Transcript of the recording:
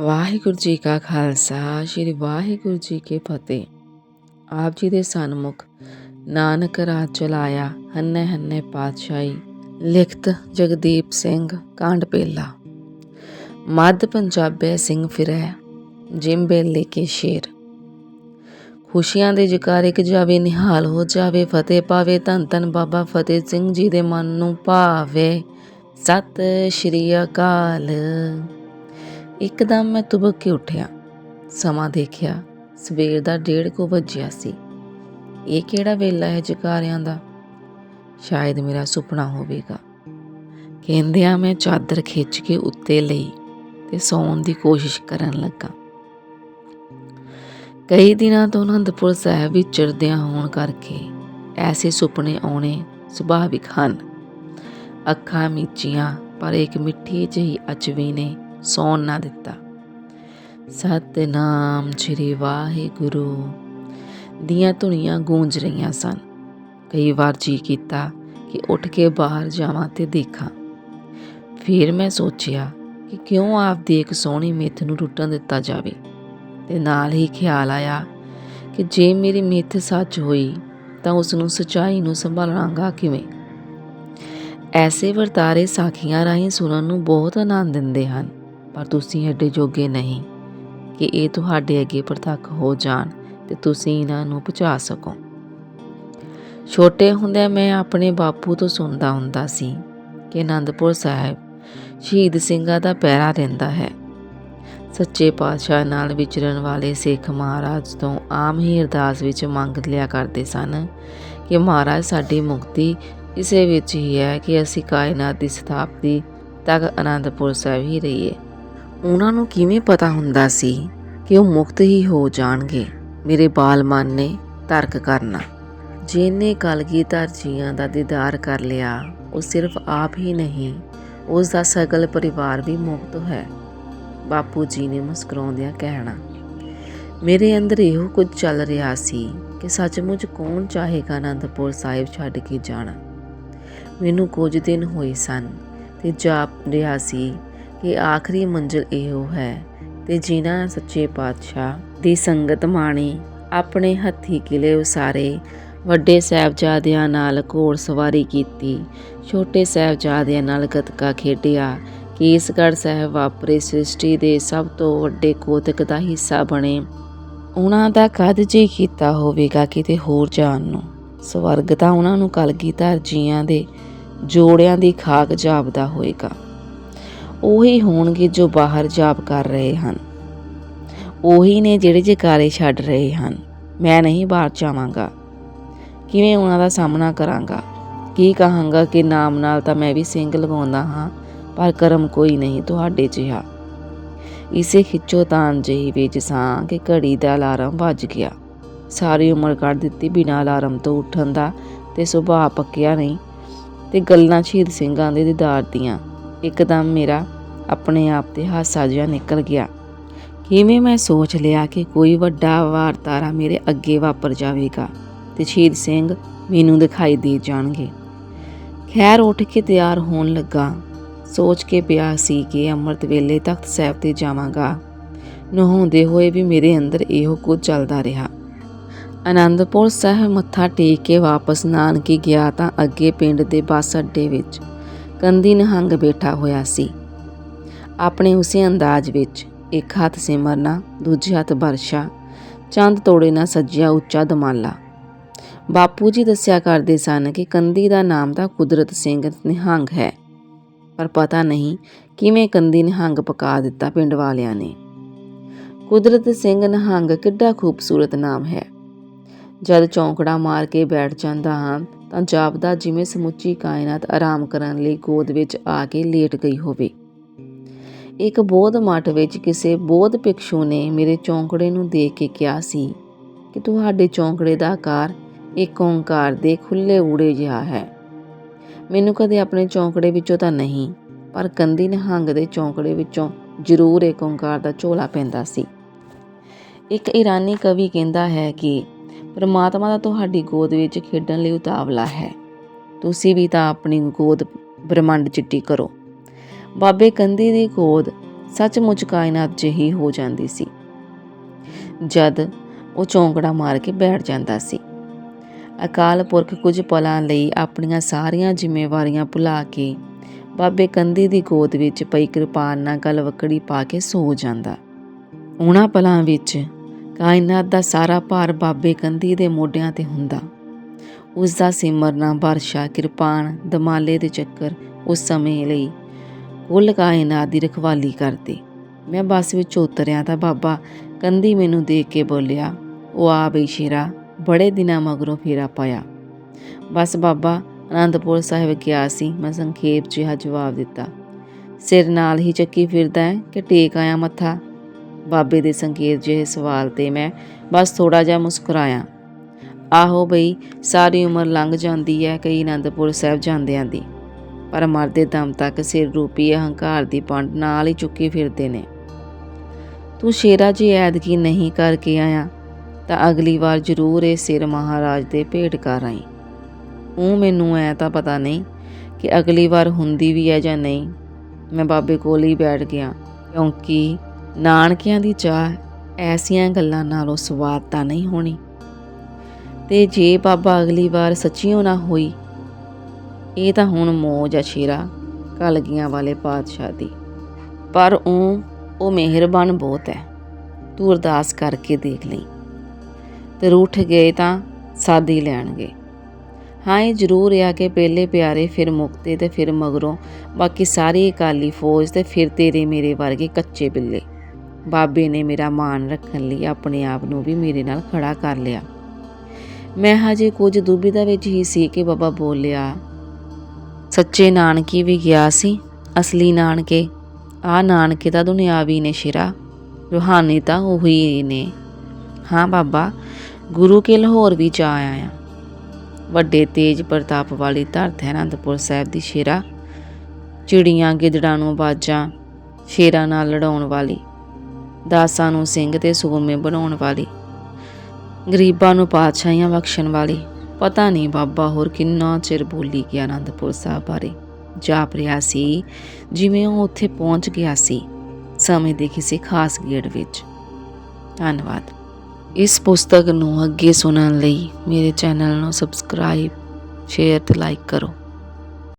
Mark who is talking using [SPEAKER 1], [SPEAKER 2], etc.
[SPEAKER 1] ਵਾਹਿਗੁਰੂ ਜੀ ਕਾ ਖਾਲਸਾ, ਸ੍ਰੀ ਵਾਹਿਗੁਰੂ ਜੀ ਕੀ ਫਤਿਹ। ਆਪ ਜੀ ਦੇ ਸਨਮੁਖ ਨਾਨਕ ਰਾਜ ਚਲਾਇਆ, ਹੰਨੇ ਹੰਨੇ ਪਾਤਸ਼ਾਹੀ, ਲਿਖਤ ਜਗਦੀਪ ਸਿੰਘ ਕਾਂਡ ਪੇਲਾ। ਮੱਧ ਪੰਜਾਬੇ ਸਿੰਘ ਫਿਰੈ, ਜਿੰਬੇ ਲੈ ਕੇ ਸ਼ੇਰ। ਖੁਸ਼ੀਆਂ ਦੇ ਜਕਾਰੇ ਕ ਜਾਵੇ, ਨਿਹਾਲ ਹੋ ਜਾਵੇ, ਫਤਿਹ ਪਾਵੇ, ਧੰਨ ਧੰਨ ਬਾਬਾ ਫਤਿਹ ਸਿੰਘ ਜੀ ਦੇ ਮਨ ਨੂੰ ਭਾਵੇ। ਸਤਿ ਸ਼੍ਰੀ ਅਕਾਲ। ਇੱਕਦਮ ਮੈਂ ਤੁਬਕ ਕੇ ਉੱਠਿਆ। ਸਮਾਂ ਦੇਖਿਆ, ਸਵੇਰ ਦਾ ਡੇਢ ਕੁ ਵੱਜਿਆ ਸੀ। ਇਹ ਕਿਹੜਾ ਵੇਲਾ ਹੈ ਜਕਾਰਿਆਂ ਦਾ? ਸ਼ਾਇਦ ਮੇਰਾ ਸੁਪਨਾ ਹੋਵੇਗਾ। ਕਹਿੰਦਿਆਂ ਮੈਂ ਚਾਦਰ ਖਿੱਚ ਕੇ ਉੱਤੇ ਲਈ ਤੇ ਸੌਣ ਦੀ ਕੋਸ਼ਿਸ਼ ਕਰਨ ਲੱਗਾ। ਕਈ ਦਿਨਾਂ ਤੋਂ ਅਨੰਦਪੁਰ ਸਾਹਿਬ ਵਿੱਚ ਚਿਰਦਿਆਂ ਹੋਣ ਕਰਕੇ ਐਸੇ ਸੁਪਨੇ ਆਉਣੇ ਸੁਭਾਵਿਕ ਹਨ। ਅੱਖਾਂ ਮੀਚੀਆਂ, ਪਰ ਇੱਕ ਮਿੱਠੀ ਜਿਹੀ ਅਚਵੀ ਨੇ ਸੌਣ ਨਾ ਦਿੱਤਾ। ਸਤਨਾਮ ਸ੍ਰੀ ਵਾਹਿਗੁਰੂ, ਦੀਆਂ ਧੁਨੀਆਂ ਗੂੰਜ ਰਹੀਆਂ ਸਨ। ਕਈ ਵਾਰ ਜੀ ਕੀਤਾ ਕਿ ਉੱਠ ਕੇ ਬਾਹਰ ਜਾਵਾਂ ਤੇ ਦੇਖਾਂ। ਫਿਰ ਮੈਂ ਸੋਚਿਆ ਕਿ ਕਿਉਂ ਆਪਦੀ ਇੱਕ ਸੋਹਣੀ ਮਿੱਥ ਨੂੰ ਟੁੱਟਣ ਦਿੱਤਾ ਜਾਵੇ। ਤੇ ਨਾਲ ਹੀ ਖਿਆਲ ਆਇਆ ਕਿ ਜੇ ਮੇਰੀ ਮਿੱਥ ਸੱਚ ਹੋਈ, ਤਾਂ ਉਸ ਨੂੰ ਸਚਾਈ ਨੂੰ ਸੰਭਾਲਾਂਗਾ ਕਿਵੇਂ? ਐਸੇ ਵਰਤਾਰੇ ਸਾਖੀਆਂ ਰਾਹੀਂ ਸੁਣਨ ਨੂੰ ਬਹੁਤ ਆਨੰਦ ਦਿੰਦੇ ਹਨ। ਪਰ ਤੁਸੀਂ ਐਡੇ ਜੋਗੇ ਨਹੀਂ ਕਿ ਇਹ ਤੁਹਾਡੇ ਅੱਗੇ ਪ੍ਰਤੱਖ ਹੋ ਜਾਣ ਤੇ ਤੁਸੀਂ ਇਹਨਾਂ ਨੂੰ ਪਹੁੰਚਾ ਸਕੋ। ਛੋਟੇ ਹੁੰਦਿਆਂ ਮੈਂ ਆਪਣੇ ਬਾਪੂ ਤੋਂ ਸੁਣਦਾ ਹੁੰਦਾ ਸੀ ਕਿ ਅਨੰਦਪੁਰ ਸਾਹਿਬ ਸ਼ਹੀਦ ਸਿੰਘਾਂ ਦਾ ਪਹਿਰਾ ਰਹਿੰਦਾ ਹੈ। ਸੱਚੇ ਪਾਤਸ਼ਾਹ ਨਾਲ ਵਿਚਰਨ ਵਾਲੇ ਸਿੱਖ ਮਹਾਰਾਜ ਤੋਂ ਆਮ ਹੀ ਅਰਦਾਸ ਵਿੱਚ ਮੰਗ ਲਿਆ ਕਰਦੇ ਸਨ ਕਿ ਮਹਾਰਾਜ ਸਾਡੀ ਮੁਕਤੀ ਇਸੇ ਵਿੱਚ ਹੀ ਹੈ ਕਿ ਅਸੀਂ ਕਾਇਨਾਤ ਦੀ ਸਥਾਪਤੀ ਤੱਕ ਅਨੰਦਪੁਰ ਸਾਹਿਬ ਹੀ ਰਹੀਏ। ਉਹਨਾਂ ਨੂੰ ਕਿਵੇਂ ਪਤਾ ਹੁੰਦਾ ਸੀ ਕਿ ਉਹ ਮੁਕਤ ਹੀ ਹੋ ਜਾਣਗੇ? ਮੇਰੇ ਬਾਲ ਮਨ ਨੇ ਤਰਕ ਕਰਨਾ। ਜਿਹਨੇ ਕਲਗੀਧਰ ਜੀਆਂ ਦਾ ਦੀਦਾਰ ਕਰ ਲਿਆ, ਉਹ ਸਿਰਫ ਆਪ ਹੀ ਨਹੀਂ, ਉਸ ਦਾ ਸਗਲ ਪਰਿਵਾਰ ਵੀ ਮੁਕਤ ਹੈ। ਬਾਪੂ ਜੀ ਨੇ ਮੁਸਕਰਾਉਂਦਿਆਂ ਕਹਿਣਾ, ਮੇਰੇ ਅੰਦਰ ਇਹੋ ਕੁਝ ਚੱਲ ਰਿਹਾ ਸੀ ਕਿ ਸੱਚਮੁੱਚ ਕੌਣ ਚਾਹੇਗਾ ਅਨੰਦਪੁਰ ਸਾਹਿਬ ਛੱਡ ਕੇ ਜਾਣਾ? ਮੈਨੂੰ ਕੁਝ ਦਿਨ ਹੋਏ ਸਨ ਤੇ ਜਾਪ ਰਿਹਾ ਸੀ ਕਿ ਆਖਰੀ ਮੰਜ਼ਿਲ ਇਹੋ ਹੈ ਤੇ ਜਿਨ੍ਹਾਂ ਸੱਚੇ ਪਾਤਸ਼ਾਹ ਦੀ ਸੰਗਤ ਮਾਣੀ, ਆਪਣੇ ਹੱਥੀ ਕਿਲੇ ਉਸਾਰੇ, ਵੱਡੇ ਸਾਹਿਬਜ਼ਾਦਿਆਂ ਨਾਲ ਘੋੜ ਸਵਾਰੀ ਕੀਤੀ, ਛੋਟੇ ਸਾਹਿਬਜ਼ਾਦਿਆਂ ਨਾਲ ਗਤਕਾ ਖੇਡਿਆ, ਕੇਸਗੜ੍ਹ ਸਾਹਿਬ ਵਾਪਰੇ ਸ੍ਰਿਸ਼ਟੀ ਦੇ ਸਭ ਤੋਂ ਵੱਡੇ ਕੋਤਕ ਦਾ ਹਿੱਸਾ ਬਣੇ। ਉਹਨਾਂ ਦਾ ਕਦ ਜੀ ਕੀਤਾ ਹੋਵੇਗਾ ਕਿਤੇ ਹੋਰ ਜਾਣ ਨੂੰ? ਸਵਰਗ ਤਾਂ ਉਹਨਾਂ ਨੂੰ ਕਲਗੀਧਰ ਜੀਆਂ ਦੇ ਜੋੜਿਆਂ ਦੀ ਖਾਕ ਜਾਪਦਾ ਹੋਏਗਾ ਉਹੀ ਹੋਣਗੇ ਜੋ ਬਾਹਰ ਜਾਪ ਕਰ ਰਹੇ ਹਨ। ਉਹੀ ਨੇ ਜਿਹੜੇ ਜਕਾਰੇ ਛੱਡ ਰਹੇ ਹਨ। ਮੈਂ ਨਹੀਂ ਬਾਹਰ ਜਾਵਾਂਗਾ। ਕਿਵੇਂ ਉਹਨਾਂ ਦਾ ਸਾਹਮਣਾ ਕਰਾਂਗਾ? ਕੀ ਕਹਾਂਗਾ ਕਿ ਨਾਮ ਨਾਲ ਤਾਂ ਮੈਂ ਵੀ ਸਿੰਘ ਲਗਾਉਂਦਾ ਹਾਂ, ਪਰ ਕਰਮ ਕੋਈ ਨਹੀਂ ਤੁਹਾਡੇ ਜਿਹਾ। ਇਸੇ ਖਿੱਚੋ ਤਾਂ ਜਿਹੀ ਵਿੱਚ ਸਾਂ ਕਿ ਘੜੀ ਦਾ ਅਲਾਰਮ ਵੱਜ ਗਿਆ। ਸਾਰੀ ਉਮਰ ਕੱਢ ਦਿੱਤੀ ਬਿਨਾਂ ਅਲਾਰਮ ਤੋਂ ਉੱਠਣ ਦਾ ਤੇ ਸੁਭਾਅ ਪੱਕਿਆ ਨਹੀਂ ਤੇ ਗੱਲਾਂ ਸ਼ਹੀਦ ਸਿੰਘਾਂ ਦੇ ਦੀਦਾਰ ਦੀਆਂ ਇੱਕਦਮ ਮੇਰਾ ਆਪਣੇ ਆਪ ਤੇ ਹਾਸਾ ਜਿਹਾ ਨਿਕਲ ਗਿਆ। ਕਿਵੇਂ ਮੈਂ ਸੋਚ ਲਿਆ ਕਿ ਕੋਈ ਵੱਡਾ ਵਾਰਤਾਰਾ ਮੇਰੇ ਅੱਗੇ ਵਾਪਰ ਜਾਵੇਗਾ ਤੇ ਸ਼ਹੀਦ ਸਿੰਘ ਮੈਨੂੰ ਦਿਖਾਈ ਦੇ ਜਾਣਗੇ। ਖੈਰ ਉੱਠ ਕੇ ਤਿਆਰ ਹੋਣ ਲੱਗਾ। ਸੋਚ ਕੇ ਪਿਆ ਸੀ ਕਿ ਅੰਮ੍ਰਿਤ ਵੇਲੇ ਤਖਤ ਸਾਹਿਬ ਤੇ ਜਾਵਾਂਗਾ। ਨਹਾਉਂਦੇ ਹੋਏ ਵੀ ਮੇਰੇ ਅੰਦਰ ਇਹੋ ਕੁਝ ਚੱਲਦਾ ਰਿਹਾ। ਆਨੰਦਪੁਰ ਸਾਹਿਬ ਮੱਥਾ ਟੇਕ ਕੇ ਵਾਪਸ ਨਾਨਕੀ ਗਿਆ ਤਾਂ ਅੱਗੇ ਪਿੰਡ ਦੇ ਬੱਸ ਅੱਡੇ ਵਿੱਚ ਕੰਦੀ ਨਹੰਗ ਬੈਠਾ ਹੋਇਆ ਸੀ। ਆਪਣੇ ਉਸੇ ਅੰਦਾਜ਼ ਵਿੱਚ ਇੱਕ ਹੱਥ ਸਿਮਰਨਾ ਦੂਜੇ ਹੱਥ ਬਰਸ਼ਾ, ਚੰਦ ਤੋੜੇ ਨਾਲ ਸੱਜਿਆ ਉੱਚਾ ਦਮਾਲਾ। ਬਾਪੂ ਜੀ ਦੱਸਿਆ ਕਰਦੇ ਸਨ ਕਿ ਕੰਦੀ ਦਾ ਨਾਮ ਤਾਂ ਕੁਦਰਤ ਸਿੰਘ ਨਿਹੰਗ ਹੈ, ਪਰ ਪਤਾ ਨਹੀਂ ਕਿਵੇਂ ਕੰਦੀ ਨਿਹੰਗ ਪਕਾ ਦਿੱਤਾ ਪਿੰਡ ਵਾਲਿਆਂ ਨੇ। ਕੁਦਰਤ ਸਿੰਘ ਨਿਹੰਗ ਕਿੱਡਾ ਖੂਬਸੂਰਤ ਨਾਮ ਹੈ। ਜਦ ਚੌਂਕੜਾ ਮਾਰ ਕੇ ਬੈਠ ਜਾਂਦਾ ਹਾਂ ਤਾਂ ਜਾਪਦਾ ਜਿਵੇਂ ਸਮੁੱਚੀ ਕਾਇਨਾਤ ਆਰਾਮ ਕਰਨ ਲਈ ਗੋਦ ਵਿੱਚ ਆ ਕੇ ਲੇਟ ਗਈ ਹੋਵੇ। ਇੱਕ ਬੋਧ ਮਠ ਵਿੱਚ ਕਿਸੇ ਬੋਧ ਭਿਕਸ਼ੂ ਨੇ ਮੇਰੇ ਚੌਂਕੜੇ ਨੂੰ ਦੇਖ ਕੇ ਕਿਹਾ ਸੀ ਕਿ ਤੁਹਾਡੇ ਚੌਂਕੜੇ ਦਾ ਆਕਾਰ ਇੱਕ ਓੰਕਾਰ ਦੇ ਖੁੱਲੇ ਊੜੇ ਜਿਹਾ ਹੈ। ਮੈਨੂੰ ਕਦੇ ਆਪਣੇ ਚੌਂਕੜੇ ਵਿੱਚੋਂ ਤਾਂ ਨਹੀਂ, ਪਰ ਕੰਦੀ ਨਿਹੰਗ ਦੇ ਚੌਂਕੜੇ ਵਿੱਚੋਂ ਜ਼ਰੂਰ ਇੱਕ ਓੰਕਾਰ ਦਾ ਝੋਲਾ ਪੈਂਦਾ ਸੀ। ਇੱਕ ਈਰਾਨੀ ਕਵੀ ਕਹਿੰਦਾ ਹੈ ਕਿ ਪਰਮਾਤਮਾ ਦਾ ਤੁਹਾਡੀ ਗੋਦ ਵਿੱਚ ਖੇਡਣ ਲਈ ਉਤਾਵਲਾ ਹੈ। ਤੁਸੀਂ ਵੀ ਤਾਂ ਆਪਣੀ ਗੋਦ ਬ੍ਰਹਮੰਡ ਚਿੱਟੀ ਕਰੋ। ਬਾਬੇ ਕੰਦੀ ਦੀ ਗੋਦ ਸੱਚਮੁੱਚ ਕਾਇਨਾਤ ਜਿਹੀ ਹੋ ਜਾਂਦੀ ਸੀ। ਜਦ ਉਹ ਚੌਂਕੜਾ ਮਾਰ ਕੇ ਬੈਠ ਜਾਂਦਾ ਸੀ। ਅਕਾਲ ਪੁਰਖ ਕੁਝ ਪਲਾਂ ਲਈ ਆਪਣੀਆਂ ਸਾਰੀਆਂ ਜ਼ਿੰਮੇਵਾਰੀਆਂ ਭੁਲਾ ਕੇ ਬਾਬੇ ਕੰਦੀ ਦੀ ਗੋਦ ਵਿੱਚ ਪਈ ਕਿਰਪਾਨ ਨਾਲ ਗਲਵਕੜੀ ਪਾ ਕੇ ਸੋ ਜਾਂਦਾ। ਉਹਨਾਂ ਪਲਾਂ ਵਿੱਚ ਕਾਇਨਾਤ ਦਾ ਸਾਰਾ ਭਾਰ ਬਾਬੇ ਕੰਦੀ ਦੇ ਮੋਢਿਆਂ ਤੇ ਹੁੰਦਾ। ਉਸ ਦਾ ਸਿਮਰਨਾ ਵਰਸ਼ਾ ਕਿਰਪਾਨ, ਦਮਾਲੇ ਦੇ ਚੱਕਰ ਉਸ ਸਮੇਂ ਲਈ। ਕੁੱਲ ਕਾਇਨਾਤ ਦੀ ਰਖਵਾਲੀ ਕਰਦੇ। ਮੈਂ ਬੱਸ ਵਿੱਚ ਉਤਰਿਆ ਤਾਂ ਬਾਬਾ ਕੰਦੀ ਮੈਨੂੰ ਦੇਖ ਕੇ ਬੋਲਿਆ, ਉਹ ਆ ਬਈ ਸ਼ੇਰਾ, ਬੜੇ ਦਿਨਾਂ ਮਗਰੋਂ ਫੇਰਾ ਪਾਇਆ। ਬਸ ਬਾਬਾ ਅਨੰਦਪੁਰ ਸਾਹਿਬ ਗਿਆ ਸੀ, ਮੈਂ ਸੰਖੇਪ ਜਿਹਾ ਜਵਾਬ ਦਿੱਤਾ, ਸਿਰ ਨਾਲ ਹੀ ਚੱਕੀ ਫਿਰਦਾ ਹੈ ਕਿ ਟੇਕ ਆਇਆ ਮੱਥਾ? ਬਾਬੇ ਦੇ ਸੰਕੇਤ ਜਿਹੇ ਸਵਾਲ ਤੇ ਮੈਂ ਬਸ ਥੋੜਾ ਜਿਹਾ ਮੁਸਕਰਾਇਆ। ਆਹੋ ਬਈ, ਸਾਰੀ ਉਮਰ ਲੰਘ ਜਾਂਦੀ ਹੈ ਕਈ ਅਨੰਦਪੁਰ ਸਾਹਿਬ ਜਾਂਦਿਆਂ ਦੀ, ਪਰ ਮਰਦੇ ਦਮ ਤੱਕ ਸਿਰ ਰੂਪੀ ਅਹੰਕਾਰ ਦੀ ਪੰਡ ਨਾਲ ਹੀ ਚੁੱਕੀ ਫਿਰਦੇ ਨੇ। ਤੂੰ ਸ਼ੇਰਾ ਜੀ ਐਦਕੀ ਨਹੀਂ ਕਰਕੇ ਆਇਆ, ਤਾਂ ਅਗਲੀ ਵਾਰ ਜ਼ਰੂਰ ਇਹ ਸਿਰ ਮਹਾਰਾਜ ਦੇ ਭੇਟ ਕਰ ਆਈ। ਉਹ ਮੈਨੂੰ ਐ ਤਾਂ ਪਤਾ ਨਹੀਂ ਕਿ ਅਗਲੀ ਵਾਰ ਹੁੰਦੀ ਵੀ ਹੈ ਜਾਂ ਨਹੀਂ। ਮੈਂ ਬਾਬੇ ਕੋਲ ਹੀ ਬੈਠ ਗਿਆ, ਕਿਉਂਕਿ ਨਾਨਕਿਆਂ ਦੀ ਚਾਹ ਐਸੀਆਂ ਗੱਲਾਂ ਨਾਲੋਂ ਸਵਾਦ ਤਾਂ ਨਹੀਂ ਹੋਣੀ। ਤੇ ਜੇ ਬਾਬਾ ਅਗਲੀ ਵਾਰ ਸੱਚੀਓ ਨਾ ਹੋਈ, ਇਹ ਤਾਂ ਹੁਣ ਮੋਜ ਆ ਸ਼ੇਰਾ ਕਲਗੀਆਂ ਵਾਲੇ ਪਾਤਸ਼ਾਹ ਦੀ। ਪਰ ਉਹ ਉਹ ਮਿਹਰਬਾਨ ਬਹੁਤ ਹੈ ਤੂੰ ਅਰਦਾਸ ਕਰਕੇ ਦੇਖ ਲਈ। ਤੇ ਰੁੱਠ ਗਏ ਤਾਂ ਸਾਦੀ ਲੈਣਗੇ। ਹਾਂ, ਇਹ ਜ਼ਰੂਰ ਆ ਕਿ ਪਹਿਲੇ ਪਿਆਰੇ ਫਿਰ ਮੁਕਤੇ ਤੇ ਫਿਰ ਮਗਰੋਂ ਬਾਕੀ ਸਾਰੀ ਅਕਾਲੀ ਫੌਜ ਤੇ ਫਿਰ ਤੇਰੇ ਮੇਰੇ ਵਰਗੇ ਕੱਚੇ ਬਿੱਲੇ। ਬਾਬੇ ਨੇ ਮੇਰਾ ਮਾਣ ਰੱਖਣ ਲਈ ਆਪਣੇ ਆਪ ਨੂੰ ਵੀ ਮੇਰੇ ਨਾਲ ਖੜਾ ਕਰ ਲਿਆ। ਮੈਂ ਹਜੇ ਕੁਝ ਦੁਬਿਧਾ ਵਿੱਚ ਹੀ ਸੀ ਕਿ ਬਾਬਾ ਬੋਲਿਆ, ਸੱਚੇ ਨਾਨਕੀ ਵੀ ਗਿਆ ਸੀ, ਅਸਲੀ ਨਾਨਕੇ ਆ ਨਾਨਕੇ ਤਾਂ ਦੁਨਿਆਵੀ ਨੇ ਸ਼ਿਰਾ, ਰੂਹਾਨੀ ਤਾਂ ਉਹੀ ਨੇ। ਹਾਂ ਬਾਬਾ, ਗੁਰੂ ਕੇ ਲਾਹੌਰ ਵੀ ਜਾ ਆਇਆ। ਵੱਡੇ ਤੇਜ ਪ੍ਰਤਾਪ ਵਾਲੀ ਧਰਤ ਹੈ ਅਨੰਦਪੁਰ ਸਾਹਿਬ ਦੀ ਸ਼ੇਰਾ। ਚਿੜੀਆਂ ਗਿੱਦੜਾਂ ਨੂੰ ਬਾਜਾਂ ਸ਼ੇਰਾਂ ਨਾਲ ਲੜਾਉਣ ਵਾਲੀ ਦਾਸਾਂ ਨੂੰ ਸਿੰਘ ਤੇ ਸੂਰਮੇ ਬਣਾਉਣ ਵਾਲੀ, ਗਰੀਬਾਂ ਨੂੰ ਪਾਤਸ਼ਾਹੀਆਂ ਬਖਸ਼ਣ ਵਾਲੀ, ਪਤਾ ਨਹੀਂ ਬਾਬਾ ਹੋਰ ਕਿੰਨਾ ਚਿਰ ਬੋਲੀ ਗਿਆ ਆਨੰਦਪੁਰ ਸਾਹਿਬ ਬਾਰੇ ਜਾਪ ਰਿਹਾ ਸੀ, ਜਿਵੇਂ ਉਹ ਉੱਥੇ ਪਹੁੰਚ ਗਿਆ ਸੀ, ਸਮੇਂ ਦੇ ਕਿਸੇ ਖਾਸ ਗੇੜ ਵਿੱਚ। ਧੰਨਵਾਦ। ਇਸ ਪੁਸਤਕ ਨੂੰ ਅੱਗੇ ਸੁਣਨ ਲਈ ਮੇਰੇ ਚੈਨਲ ਨੂੰ ਸਬਸਕ੍ਰਾਈਬ, ਸ਼ੇਅਰ ਤੇ ਲਾਈਕ ਕਰੋ।